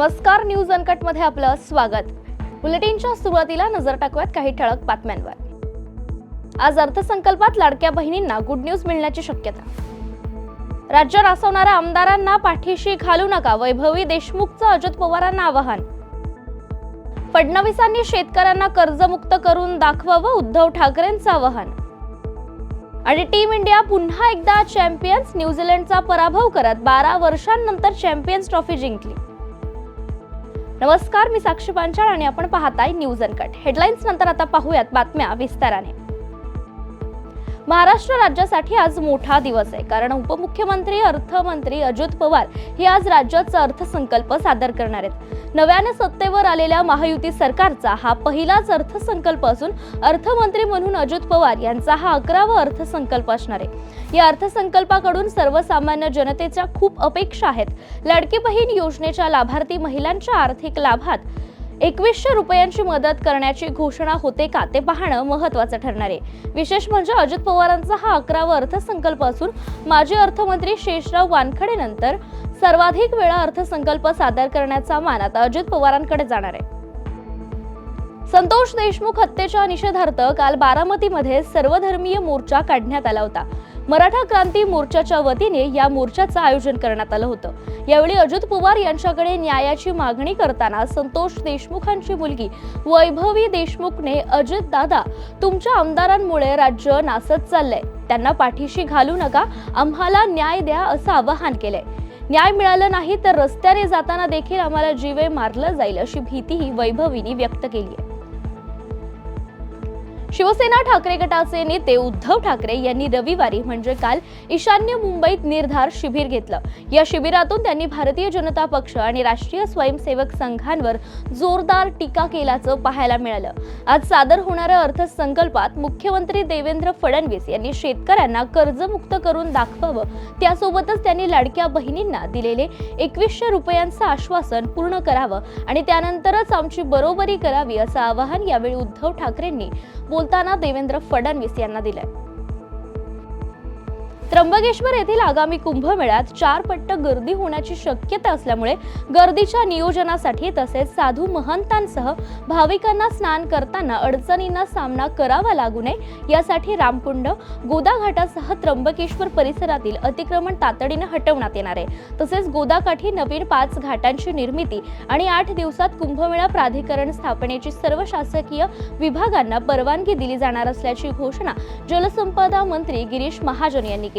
नमस्कार न्यूज अनकटमध्ये आपलं स्वागत. बुलेटिनच्या सुरुवातीला नजर टाकूयात काही ठळक बातम्यांवर. आज अर्थसंकल्पात लाडक्या बहिणींना गुड न्यूज मिळण्याची शक्यता. राज्य रासवणाऱ्या आमदारांना पाठीशी घालू नका वैभवी देशमुखचं अजित पवारांना आवाहन. फडणवीसांनी शेतकऱ्यांना कर्जमुक्त करून दाखवावं उद्धव ठाकरेंचं आवाहन. आणि टीम इंडिया पुन्हा एकदा चॅम्पियन्स न्यूझीलंडचा पराभव करत बारा वर्षांनंतर चॅम्पियन्स ट्रॉफी जिंकली. नमस्कार मी साक्षी पांचाळ आणि आपण पाहताय न्यूज अनकट. हेडलाईन्स नंतर आता पाहूयात बातम्या विस्ताराने. महाराष्ट्र राज्यासाठी आज मोठा दिवस आहे. कारण उपमुख्यमंत्री अर्थमंत्री अजित पवार हे आज राज्याचा अर्थसंकल्प सादर करणार आहेत. नव्याने सत्तेवर आलेल्या महायुती सरकारचा हा पहिलाच अर्थसंकल्प असून अर्थमंत्री म्हणून अजित पवार यांचा हा अकरावा अर्थसंकल्प असणार आहे. या अर्थसंकल्पाकडून सर्वसामान्य जनतेच्या खूप अपेक्षा आहेत. लाडकी बहीण योजनेच्या लाभार्थी महिलांच्या आर्थिक लाभात एकवीसशे रुपयांची मदत करण्याची घोषणा होते का ते पाहणं महत्वाचं ठरणार आहे. विशेष म्हणजे अजित पवारांचा हा अकरावा अर्थसंकल्प असून माजी अर्थमंत्री शेषराव वानखडे नंतर सर्वाधिक वेळा अर्थसंकल्प सादर करण्याचा मान आता अजित पवारांकडे जाणार आहे. संतोष देशमुख हत्येच्या निषेधार्थ काल बारामतीमध्ये सर्वधर्मीय मोर्चा काढण्यात आला होता. मराठा क्रांती मोर्चाच्या वतीने या मोर्चाचं आयोजन करण्यात आलं होतं. यावेळी अजित पवार यांच्याकडे न्यायाची मागणी करताना संतोष देशमुखांची मुलगी वैभवी देशमुखने अजित दादा तुमच्या आमदारांमुळे राज्य नासत चाललंय. त्यांना पाठीशी घालू नका आम्हाला न्याय द्या असं आवाहन केलंय. न्याय मिळालं नाही तर रस्त्याने जाताना देखील आम्हाला जीवे मारलं जाईल अशी भीतीही वैभवीने व्यक्त केली आहे. शिवसेना ठाकरे गटाचे नेते उद्धव ठाकरे यांनी रविवारी म्हणजे काल ईशान्य मुंबईत निर्धार शिबिर घेतलं. या शिबिरातून त्यांनी भारतीय जनता पक्ष आणि राष्ट्रीय स्वयंसेवक संघांवर जोरदार टीका केल्याचं पाहायला मिळालं. आज सादर होणाऱ्या अर्थसंकल्पात मुख्यमंत्री देवेंद्र फडणवीस यांनी शेतकऱ्यांना कर्जमुक्त करून दाखवावं त्यासोबतच त्यांनी लाडक्या बहिणींना दिलेले एकवीसशे रुपयांचं आश्वासन पूर्ण करावं आणि त्यानंतरच आमची बरोबरी करावी असं आवाहन यावेळी उद्धव ठाकरेंनी बोलताना देवेंद्र फडणवीस यांना दिलंय. त्र्यंबकेश्वर येथील आगामी कुंभमेळ्यात चार पट्ट गर्दी होण्याची शक्यता असल्यामुळे गर्दीच्या नियोजनासाठी तसेच साधू महंतांसह भाविकांना स्नान करताना अडचणींना सामना करावा लागू नये. यासाठी रामकुंड गोदाघाटासह त्र्यंबकेश्वर परिसरातील अतिक्रमण तातडीने हटवण्यात येणार आहे. तसेच गोदाकाठी नवीन पाच घाटांची निर्मिती आणि आठ दिवसात कुंभमेळा प्राधिकरण स्थापनेची सर्व शासकीय विभागांना परवानगी दिली जाणार असल्याची घोषणा जलसंपदा मंत्री गिरीश महाजन यांनी केली.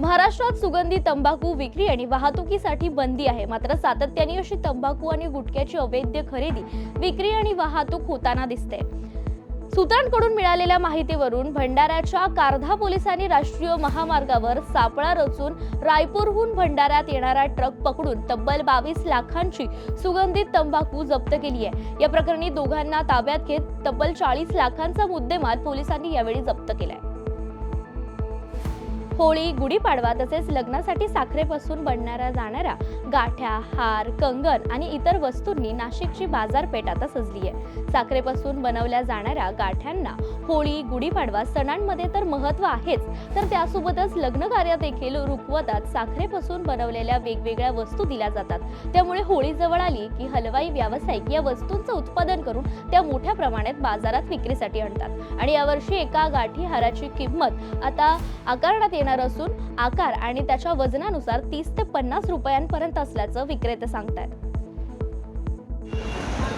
महाराष्ट्रात सुगंधी तंबाखू विक्री आणि वाहतुकीसाठी बंदी आहे. मात्र सातत्याने अशी तंबाखू आणि गुटख्याची अवैध खरेदी विक्री आणि वाहतूक होताना दिसते. सूत्रांकडून मिळालेल्या माहितीवरून भंडाऱ्याच्या कारधा पोलिसांनी राष्ट्रीय महामार्गावर सापळा रचून रायपूरहून भंडाऱ्यात येणारा ट्रक पकडून तब्बल बावीस लाखांची सुगंधित तंबाखू जप्त केली आहे. या प्रकरणी दोघांना ताब्यात घेत तब्बल चाळीस लाखांचा मुद्देमाल पोलिसांनी यावेळी जप्त केलाय. होळी गुढीपाडवा तसेच लग्नासाठी साखरेपासून बनणाऱ्या जाणाऱ्या गाठ्या हार कंगन आणि इतर वस्तूंनी नाशिकची बाजारपेठ आता सजली आहे. साखरेपासून बनवल्या जाणाऱ्या गाठ्यांना होळी गुढीपाडवा सणांमध्ये तर महत्त्व आहेच तर त्यासोबतच लग्न कार्यात देखील रुखवतात. साखरेपासून बनवलेल्या वेगवेगळ्या वस्तू दिल्या जातात. त्यामुळे होळी जवळ आली की हलवाई व्यावसायिक या वस्तूंचं उत्पादन करून त्या मोठ्या प्रमाणात बाजारात विक्रीसाठी आणतात. आणि यावर्षी एका गाठी हाराची किंमत आता आकारण्यात येणार असून आकार आणि त्याच्या वजनानुसार तीस ते पन्नास रुपयांपर्यंत असल्याचं विक्रेते सांगतात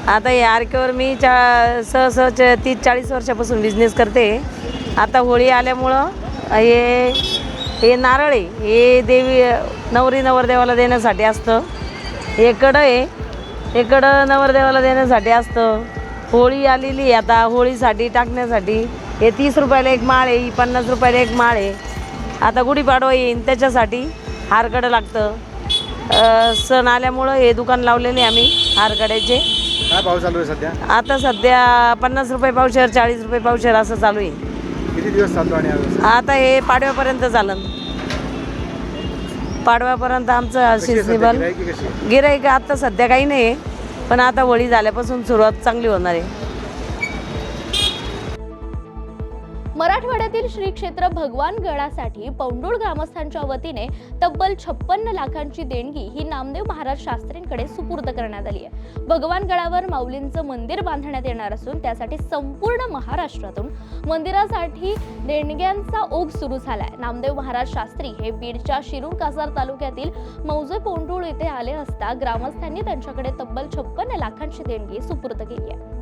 आता या आरकेवर मी चा सह च तीस चाळीस वर्षापासून बिझनेस करते. आता होळी आल्यामुळं हे हे नारळ आहे हे देवी नवरी नवरदेवाला देण्यासाठी असतं. हे कडं आहे. हे कडं नवरदेवाला देण्यासाठी असतं. होळी आलेली आता होळीसाठी टाकण्यासाठी हे तीस रुपयाला एक माळ आहे ही पन्नास रुपयाला एक माळ आहे. आता गुढीपाडवा येईन त्याच्यासाठी हारकडं लागतं. सण आल्यामुळं हे दुकान लावलेले आम्ही हारकड्याचे काय भाव चालू आहे सध्या? आता सध्या पन्नास रुपये पावशेर चाळीस रुपये पावशेर असं चालू आहे. किती दिवस चालतो आणि? आता हे पाडव्यापर्यंत चालन. पाडव्यापर्यंत आमचं कशी आहे सध्या? सिजनेबल गिऱ्हाईकी कशी आहे? गिराईक आता सध्या काही नाही आहे पण आता होळी झाल्यापासून सुरुवात चांगली होणार आहे. येथील श्री क्षेत्र भगवान गडासाठी पौंडूळ ग्रामस्थांच्या वतीने तब्बल छप्पन्न लाखांची देणगी ही नामदेव महाराज शास्त्रींकडे सुपूर्द करण्यात आली आहे. भगवान गडावर माऊलींचं मंदिर बांधण्यात येणार असून त्यासाठी संपूर्ण महाराष्ट्रातून मंदिरासाठी देणग्यांचा ओघ सुरू झालाय. नामदेव महाराज शास्त्री हे बीडच्या शिरूर कासार तालुक्यातील मौजे पोंडूळ येथे आले असता ग्रामस्थांनी त्यांच्याकडे तब्बल छप्पन्न लाखांची देणगी सुपूर्द केली आहे.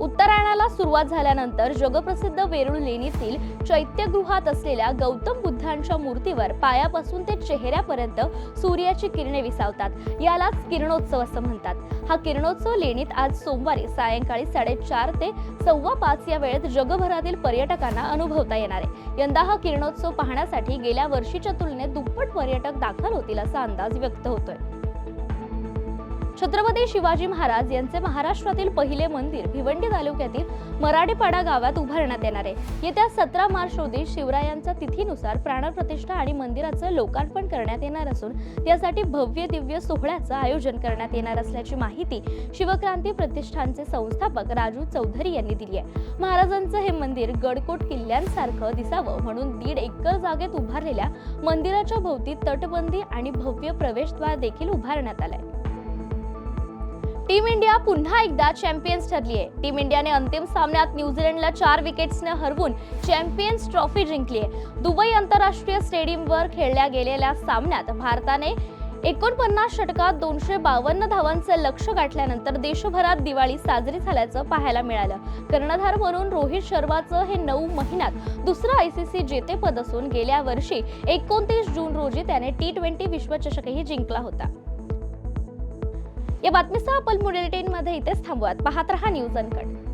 उत्तरायणाला सुरुवात झाल्यानंतर जगप्रसिद्ध वेरूळ लेणीतील चैत्यगृहात असलेल्या गौतम बुद्धांच्या मूर्तीवर पायापासून ते चेहऱ्यापर्यंत सूर्याची किरणे विसावतात. यालाच किरणोत्सव असं म्हणतात. हा किरणोत्सव लेणीत आज सोमवारी सायंकाळी साडेचार ते सव्वा पाच या वेळेत जगभरातील पर्यटकांना अनुभवता येणार आहे. यंदा हा किरणोत्सव पाहण्यासाठी गेल्या वर्षीच्या तुलनेत दुप्पट पर्यटक दाखल होतील असा अंदाज व्यक्त होतोय. छत्रपती शिवाजी महाराज यांचे महाराष्ट्रातील पहिले मंदिर भिवंडी तालुक्यातील मराठेपाडा गावात उभारण्यात येणार आहे. येत्या सतरा मार्च रोजी शिवरायांच्या तिथीनुसार प्राणप्रतिष्ठा आणि मंदिराचं लोकार्पण करण्यात येणार असून त्यासाठी भव्य दिव्य सोहळ्याचं आयोजन करण्यात येणार असल्याची माहिती शिवक्रांती प्रतिष्ठानचे संस्थापक राजू चौधरी यांनी दिली आहे. महाराजांचं हे मंदिर गडकोट किल्ल्यांसारखं दिसावं म्हणून दीड एकर जागेत उभारलेल्या मंदिराच्या भोवती तटबंदी आणि भव्य प्रवेशद्वार देखील उभारण्यात आलाय. टीम इंडिया पुन्हा एकदा चॅम्पियन्स ठरली आहे. टीम इंडियाने अंतिम सामन्यात न्यूझीलंडला चार विकेट्सने हरवून चॅम्पियन्स ट्रॉफी जिंकली आहे. दुबई आंतरराष्ट्रीय स्टेडियमवर खेळल्या गेलेल्या सामन्यात भारताने एकोणपन्नास षटकात दोनशे बावन्न धावांचं लक्ष गाठल्यानंतर देशभरात दिवाळी साजरी झाल्याचं पाहायला मिळालं. कर्णधार म्हणून रोहित शर्माचं हे नऊ महिन्यात दुसरं आय सी सी जेतेपद असून गेल्या वर्षी एकोणतीस जून रोजी त्याने टी ट्वेंटी विश्वचषकही जिंकला होता. या बातमीसह आपण मध्ये इथेच थांबूयात. पाहत रहा न्यूज अनकट.